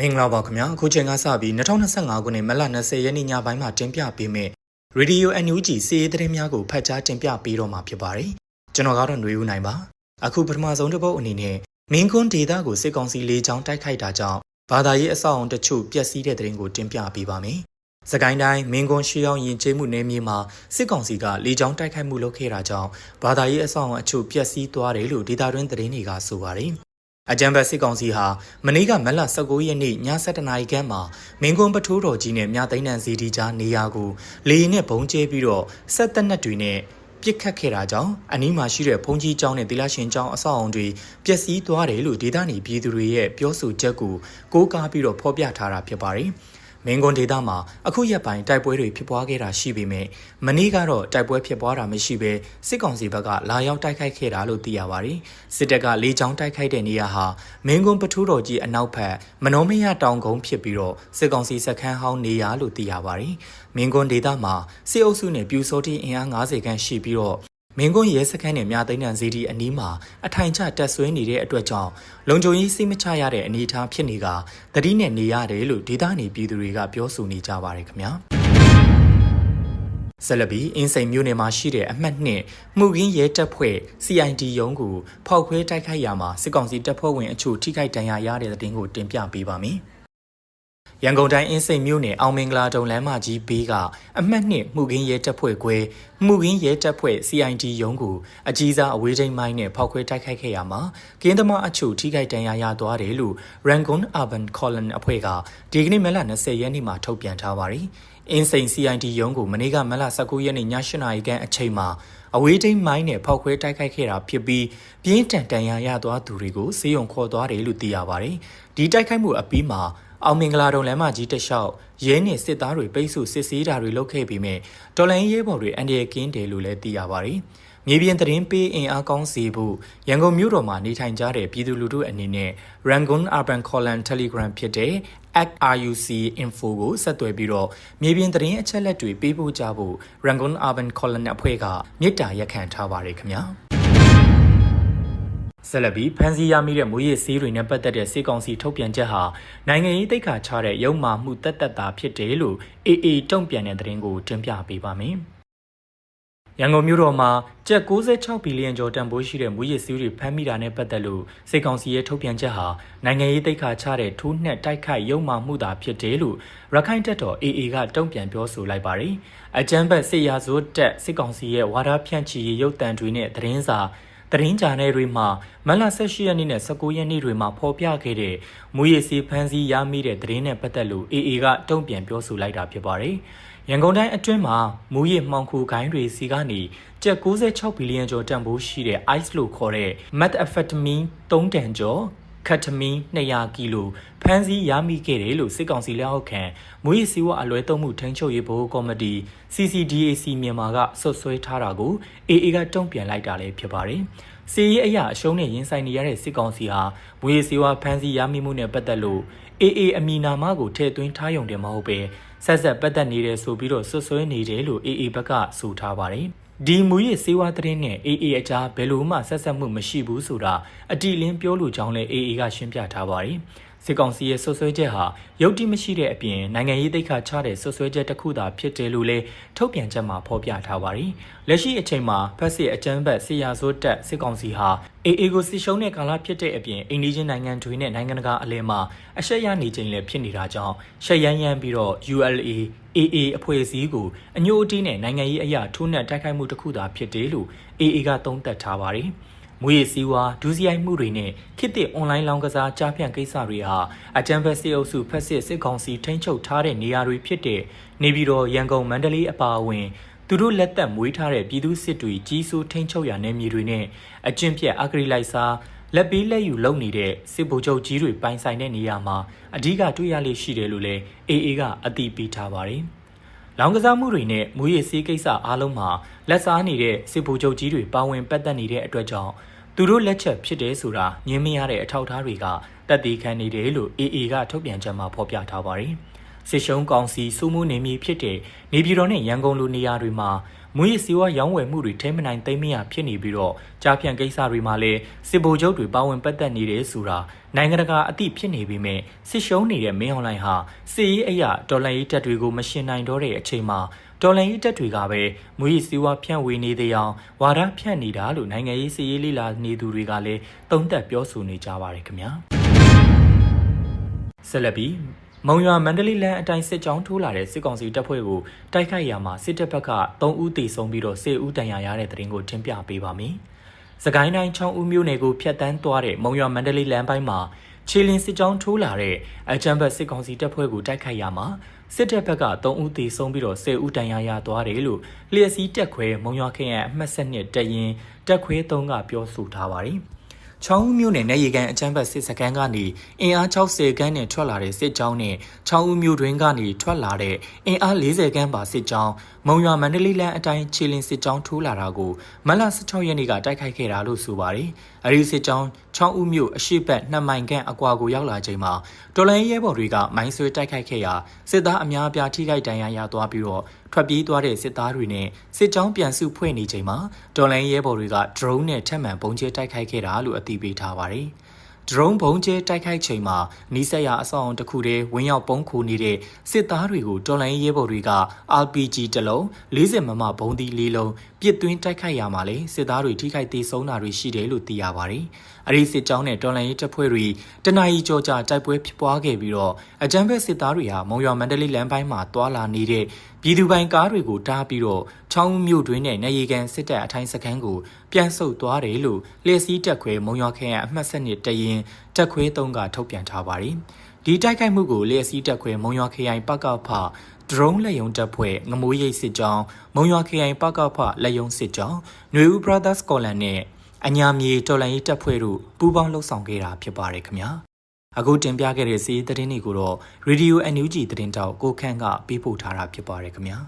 မင်္ဂလာပါခင်ဗျာအခုချိန်ကစပြီး2025ခုနှစ်မလ20ရက်နေ့ညပိုင်းမှာတင်ပြပေးမယ့် Radio NUG စီးရီးသတင်းများကိုဖတ်ကြားတင်ပြပေးတော့မှာဖြစ်ပါတယ်ကျွန်တော်ကတော့ຫນွေဦးနိုင်ပါအခုပထမဆုံးတစ်ပုတ်အနေနဲ့မင်းကွန်းဒေတာကိုစစ်ကောင်စီလေးချောင်းတိုက်ခိုက်တာကြောင့်ဘာသာရေးအဆောက်အုံတချို့ပျက်စီးတဲ့သတင်းကိုတင်ပြပေးပါမယ်စကိုင်းတိုင်းမင်းကွန်းရှေးအောင်ရင်ကျေးမှုနယ်မြေမှာစစ်ကောင်စီကလေကြောင်းတိုက်ခိုက်မှုလုပ်ခဲ့တာကြောင့်ဘာသာရေးအဆောက်အုံအချို့ပျက်စီးသွားတယ်လို့ဒေတာတွင်းသတင်းတွေကဆိုပါတယ် အကြံဘတ်စစ်ကောင်စီဟာမနေ့ကမက်လ19ရက်နေ့ည7:00နာရီခန့်မှာမင်းကွန်းပထိုးတော်ကြီးနဲ့မြသိန်းတန်စီဒီကြားနေရာကိုလေရင်နဲ့ဘုံကျဲပြီးတော့ဆက်သက်နက်တွေနဲ့ပြစ်ခတ်ခဲ့တာကြောင့်အနီးမှာရှိတဲ့ဘုံကြီးကျောင်းနဲ့တိလရှင်ကျောင်းအဆောက်အုံတွေပျက်စီးသွားတယ်လို့ဒေသနေပြည်သူတွေရဲ့ပြောဆိုချက်ကိုကိုးကားပြီးတော့ဖော်ပြထားတာဖြစ်ပါတယ်။ မင်းကွန်ဒေတာမှာအခုရက်ပိုင်းတိုက်ပွဲတွေဖြစ်ပွားခဲ့တာရှိပေမဲ့မနေ့ကတော့တိုက်ပွဲဖြစ်ပွားတာမရှိဘဲစစ်ကောင်စီဘက်ကလာရောက်တိုက်ခိုက်ခဲ့တာလို့သိရပါတယ်။စစ်တပ်ကလေကြောင်းတိုက်ခိုက်တဲ့နေရာဟာမင်းကွန်ပထူးတော်ကြီးအနောက်ဘက်မနောမယတောင်ကုန်းဖြစ်ပြီးတော့စစ်ကောင်စီစခန်းဟောင်းနေရာလို့သိရပါတယ်။မင်းကွန်ဒေတာမှာစစ်အုပ်စုနဲ့ပြူစောတိအင်အား90ခန့်ရှိပြီးတော့ မင်းကွန်းရဲစခန်းနဲ့မြသိန်းတန်စီဒီအနီးမှာအထိုင်ချတက်ဆွဲနေတဲ့အတွက်ကြောင့်လုံခြုံရေးစိတ်မချရတဲ့အနေအထားဖြစ်နေကတတိနဲ့နေရတယ်လို့ဒေသနေပြည်သူတွေကပြောဆိုနေကြပါတယ်ခင်ဗျာဆက်လက်ပြီးအင်းစိန်မြို့နယ်မှာရှိတဲ့အမှတ်နှစ်မှုကင်းရဲတပ်ဖွဲ့ CID ရုံးကိုဖောက်ခွဲတိုက်ခိုက်ရာမှာစစ်ကောင်စီတပ်ဖွဲ့ဝင်အချို့ထိခိုက်ဒဏ်ရာရတဲ့တဲ့တင်ကိုတင်ပြပေးပါမယ်။ ရန်ကုန်တိုင်းအင်းစိန်မြို့နယ်အောင်မင်္ဂလာတုံလမ်းမကြီးဘေးကအမှတ်နှစ်မှုကင်းရဲတပ်ဖွဲ့ခွဲမှုကင်းရဲတပ်ဖွဲ့ CID ရုံးကိုအကြီးစားအဝေးထိန်မိုင်းနဲ့ဖောက်ခွဲတိုက်ခိုက်ခဲ့ရမှာကင်းသမားအချို့ထိခိုက်ဒဏ်ရာရသွားတယ်လို့ Rangoon Urban Column အဖွဲ့ကဒီကနေ့မလ20ရက်နေ့မှာထုတ်ပြန်ထားပါတယ်။အင်းစိန် CID ရုံးကိုမနေ့ကမလ19ရက်နေ့ည8နာရီခန့်အချိန်မှာအဝေးထိန်မိုင်းနဲ့ဖောက်ခွဲတိုက်ခိုက်ခဲ့တာဖြစ်ပြီးပြင်းထန်ဒဏ်ရာရသွားသူတွေကိုစေယုံခေါ်သွားတယ်လို့သိရပါတယ်။ဒီတိုက်ခိုက်မှုအပြီးမှာ အောင်မင်္ဂလာတုံလမ်းမကြီးတစ်လျှောက်ရဲနဲ့စစ်သားတွေပိတ်ဆို့စစ်ဆေးတာတွေလုပ်ခဲ့ပြီးမြဲတော်လိုင်းရဲဘော်တွေအန်ဒီရကင်းတယ်လို့လည်းသိရပါတယ်။မြေပြင်သတင်းပေးအင်အားကောင်းစေဖို့ရန်ကုန်မြို့တော်မှာနေထိုင်ကြတဲ့ပြည်သူလူထုအနေနဲ့ Rangoon Urban Column Telegram ဖြစ်တဲ့ @ruc info ကိုဆက်သွယ်ပြီးတော့မြေပြင်သတင်းအချက်အလက်တွေပေးပို့ကြဖို့ Rangoon Urban Column အဖွဲ့ကမြစ်တာရက်ခံထားပါတယ်ခင်ဗျာ။ ဆက်လက်ပြီးဖန်စီရမိတဲ့မူရည်စည်းတွေနဲ့ပတ်သက်တဲ့စေကောင်စီထုတ်ပြန်ချက်ဟာနိုင်ငံရေးတိတ်ခါချတဲ့ရုံမာမှုတက်တက်တာဖြစ်တယ်လို့ AA တုံ့ပြန်တဲ့သတင်းကိုတင်ပြပေးပါမယ်။ရန်ကုန်မြို့တော်မှာကျပ်66ဘီလီယံကျော်တန်ဖိုးရှိတဲ့မူရည်စည်းတွေဖမ်းမိတာနဲ့ပတ်သက်လို့စေကောင်စီရဲ့ထုတ်ပြန်ချက်ဟာနိုင်ငံရေးတိတ်ခါချတဲ့ထိုးနှက်တိုက်ခိုက်ရုံမာမှုတာဖြစ်တယ်လို့ရခိုင်တပ်တော် AA ကတုံ့ပြန်ပြောဆိုလိုက်ပါတယ်။အကြမ်းဖက်စစ်ရာဇဝတ်တပ်စစ်ကောင်စီရဲ့ဝါဒဖြန့်ချီရေးရုပ်တံတွေနဲ့သတင်းစာ သတင်းဂျာနယ်တွေမှာမလ18ရက်နေ့နဲ့19ရက်နေ့တွေမှာဖော်ပြခဲ့တဲ့မူရည်စီဖန်းစီရမိတဲ့သတင်းနဲ့ပတ်သက်လို့ AA ကတုံ့ပြန်ပြောဆိုလိုက်တာဖြစ်ပါတယ်။ရန်ကုန်တိုင်းအတွင်းမှာမူရည်မှောင်ခိုခိုင်းတွေစီကနေကျပ်96ဘီလီယံကျော်တန်ဖိုးရှိတဲ့ ICE လို့ခေါ်တဲ့ methamphetamine 3တန်ကျော် ကတ်တမီ200ကီလိုဖမ်းဆီးရမိခဲ့တယ်လို့စစ်ကောင်စီလက်အောက်ခံမွေးစီဝအလွဲသုံးမှုထိန်းချုပ်ရေးဘိုးကော်မတီ CCDAC မြန်မာကဆွတ်ဆွဲထားတာကို AA ကတုံ့ပြန်လိုက်တာလည်းဖြစ်ပါတယ်။စီရေးအရာအရှုံးနဲ့ရင်ဆိုင်နေရတဲ့စစ်ကောင်စီဟာမွေးစီဝဖမ်းဆီးရမိမှုနဲ့ပတ်သက်လို့ AA အမီနာမကိုထည့်သွင်းထားရုံတင်မဟုတ်ပဲဆက်ဆက်ပတ်သက်နေတယ်ဆိုပြီးတော့ဆွတ်ဆွဲနေတယ်လို့ AA ဘက်ကဆိုထားပါတယ်။ ဒီမူရစ်စေဝါသတင်းနဲ့ AA အကြားဘယ်လိုမှဆက်ဆက်မှုမရှိဘူးဆိုတာအတိလင်းပြောလို့ကြောင်းလဲ AA ကရှင်းပြထားပါတယ်။ စစ်ကောင်စီရဲ့ဆွဆွဲချက်ဟာရုပ်တိမရှိတဲ့အပြင်နိုင်ငံရေးသိက္ခာချတဲ့ဆွဆွဲချက်တစ်ခုသာဖြစ်တယ်လို့လည်းထုတ်ပြန်ချက်မှာဖော်ပြထားပါတယ်။လက်ရှိအချိန်မှာဖက်စစ်အကြမ်းဖက်ဆီယာဆိုးတက်စစ်ကောင်စီဟာ AA ကိုစစ်ရှုံးတဲ့ကာလဖြစ်တဲ့အပြင်အိန္ဒိယနိုင်ငံတွေနဲ့နိုင်ငံတကာအလဲမှာအရှက်ရနေချိန်လည်းဖြစ်နေတာကြောင့်ရှက်ရမ်းရမ်းပြီးတော့ ULA AA အဖွဲ့အစည်းကိုအညိုအတီးနဲ့နိုင်ငံရေးအရာထိုးနှက်တိုက်ခိုက်မှုတစ်ခုသာဖြစ်တယ်လို့ AA ကသုံးသပ်ထားပါတယ်။ မွေးစည်းဝါဒူးစရိုက်မှုတွေနဲ့ခေတ်သစ်အွန်လိုင်းလောင်းကစားကြားဖြန့်ကိစ္စတွေဟာအကြံဖက်စစ်အုပ်စုဖက်စစ်စစ်ကောင်စီထိန်းချုပ်ထားတဲ့နေရာတွေဖြစ်တဲ့နေပြည်တော်ရန်ကုန်မန္တလေးအပါအဝင်သူတို့လက်သက်မွေးထားတဲ့ပြည်သူစစ်တွေကြီးစိုးထိန်းချုပ်ရာနယ်မြေတွေနဲ့အကျင့်ပြက်အဂရိလိုက်စားလက်ပေးလက်ယူလုပ်နေတဲ့စစ်ဗိုလ်ချုပ်ကြီးတွေပိုင်ဆိုင်တဲ့နေရာမှာအ धिक တွေ့ရလိမ့်ရှိတယ်လို့လည်း AA ကအသိပေးထားပါတယ်။ လောင်ကစားမှုတွေနဲ့မူရည်စည်းကိစ္စအားလုံးမှာလက်စားနေတဲ့စစ်ဗိုလ်ချုပ်ကြီးတွေပါဝင်ပတ်သက်နေတဲ့အတွက်ကြောင့်သူတို့လက်ချက်ဖြစ်တယ်ဆိုတာညင်းမရတဲ့အထောက်အထားတွေကတက်သေးခံနေတယ်လို့ AA ကထုတ်ပြန်ချက်မှာဖော်ပြထားပါတယ်။စစ်ရှုံးကောင်စီစုမှုနေမည်ဖြစ်တဲ့နေပြည်တော်နဲ့ရန်ကုန်လိုနေရာတွေမှာ မူရစ်စီဝါရောင်းဝယ်မှုတွေထိမ့်မနိုင်သိမ်းမရဖြစ်နေပြီးတော့ကြားဖြန့်ကိစ္စတွေမှာလည်းစစ်ဗိုလ်ချုပ်တွေပါဝင်ပတ်သက်နေတယ်ဆိုတာနိုင်ငံတကာအသိဖြစ်နေပြီးမြဲစစ်ရှုံးနေတဲ့မင်းအွန်လိုင်းဟာစစ်ရေးအရာဒေါ်လာရေးတက်တွေကိုမရှင်နိုင်တော့တဲ့အချိန်မှာဒေါ်လာရေးတက်တွေကပဲမူရစ်စီဝါဖြန့်ဝေနေသေးအောင်ဝါဒဖြန့်နေတာလို့နိုင်ငံရေးစစ်ရေးလိလာနေသူတွေကလည်းသုံးသပ်ပြောဆိုနေကြပါတယ်ခင်ဗျာဆက်လက်ပြီး မုံရွာမန္တလေးလမ်းအတိုင်းစစ်ကြောင်းထိုးလာတဲ့စစ်ကောင်စီတပ်ဖွဲ့ကိုတိုက်ခိုက်ရာမှာစစ်တပ်ဘက်က3ဦးသေဆုံးပြီးတော့10ဦးဒဏ်ရာရတဲ့တဲ့ရင်ကိုတင်ပြပေးပါမယ်။စကိုင်းတိုင်းချောင်းဦးမြို့နယ်ကိုဖျက်တမ်းသွားတဲ့မုံရွာမန္တလေးလမ်းပိုင်းမှာခြေလင်းစစ်ကြောင်းထိုးလာတဲ့အကြံဘတ်စစ်ကောင်စီတပ်ဖွဲ့ကိုတိုက်ခိုက်ရာမှာစစ်တပ်ဘက်က3ဦးသေဆုံးပြီးတော့10ဦးဒဏ်ရာရသွားတယ်လို့လျှက်စီးတက်ခွဲမုံရွာခရိုင်အမှတ်7တက်ရင်တက်ခွဲ3ကပြောဆိုထားပါတယ်။ ချောင်းဦးမြို့နယ်နယ်ရီကန်အချမ်းဘတ်စစ်စခန်းကနေအင်အား60ခန်းနဲ့ထွက်လာတဲ့စစ်ကြောင်းနဲ့ချောင်းဦးမြို့တွင်းကနေထွက်လာတဲ့အင်အား40ခန်းပါစစ်ကြောင်းမုံရွာမန္တလေးလမ်းအတိုင်းခြေလင်းစစ်ကြောင်းထိုးလာတာကိုမလ16ရက်နေ့ကတိုက်ခိုက်ခဲ့တာလို့ဆိုပါတယ်။အဲဒီစစ်ကြောင်းချောင်းဦးမြို့အရှိတ်ဘက်2မိုင်ခန့်အကွာကိုရောက်လာချိန်မှာတော်လိုင်းရဲဘော်တွေကမိုင်းဆွဲတိုက်ခိုက်ခဲ့ရာစစ်သားအများအပြားထိခိုက်ဒဏ်ရာရသွားပြီးတော့ထွက်ပြေးသွားတဲ့စစ်သားတွေနဲ့စစ်ကြောင်းပြန်စုဖွဲ့နေချိန်မှာတော်လိုင်းရဲဘော်တွေက drone နဲ့ထပ်မံပုံကျဲတိုက်ခိုက်ခဲ့တာလို့အသိပေးထားပါတယ်။ drone ဘုံကျဲတိုက်ခိုက်ချိန်မှာနီးစက်ရအဆောက်အုံတစ်ခုတည်းဝင်းရောက်ပုံခိုနေတဲ့စစ်သားတွေကိုတော်လိုင်းရဲဘော်တွေက RPG တစ်လုံး40မမဘုံသီးလေးလုံးပစ်သွင်းတိုက်ခိုက်ရမှာလေစစ်သားတွေထိခိုက်သေးဆုံးတာတွေရှိတယ်လို့သိရပါတယ်။ အဲဒီစစ်ကြောင်းနဲ့တော်လိုင်းရဲတပ်ဖွဲ့တွေတနအီကြောကြာတိုက်ပွဲဖြစ်ပွားခဲ့ပြီးတော့အကြမ်းဖက်စစ်သားတွေဟာမုံရွာမန္တလေးလမ်းပိုင်းမှာတွာလာနေတဲ့ပြည်သူပိုင်ကားတွေကိုတားပြီးတော့ချောင်းမြို့တွင်းနဲ့နေရီကန်စစ်တပ်အထိုင်းစခန်းကိုပြန်ဆုတ်သွားတယ်လို့လျှက်စီးတက်ခွဲမုံရွာခရိုင်အမှတ်7နှစ်တရင်တက်ခွဲ3ကထုတ်ပြန်ထားပါတယ်။ဒီတိုက်ခိုက်မှုကိုလျှက်စီးတက်ခွဲမုံရွာခရိုင်ပကဖဒရုန်းလက်ယုံတပ်ဖွဲ့ငမိုးရိပ်စစ်ကြောင်းမုံရွာခရိုင်ပကဖလက်ယုံစစ်ကြောင်းຫນွေဦး Brothers Scotland နဲ့ အညာမြေတော်လန်ရေးတပ်ဖွဲ့တို့ပူးပေါင်းလှုပ်ဆောင်ခဲ့တာဖြစ်ပါတယ်ခင်ဗျာအခုတင်ပြခဲ့တဲ့စီးသတင်းတွေကိုတော့ Radio NUG သတင်းတောက်ကိုခန့်ကပေးပို့ထားတာဖြစ်ပါတယ်ခင်ဗျာ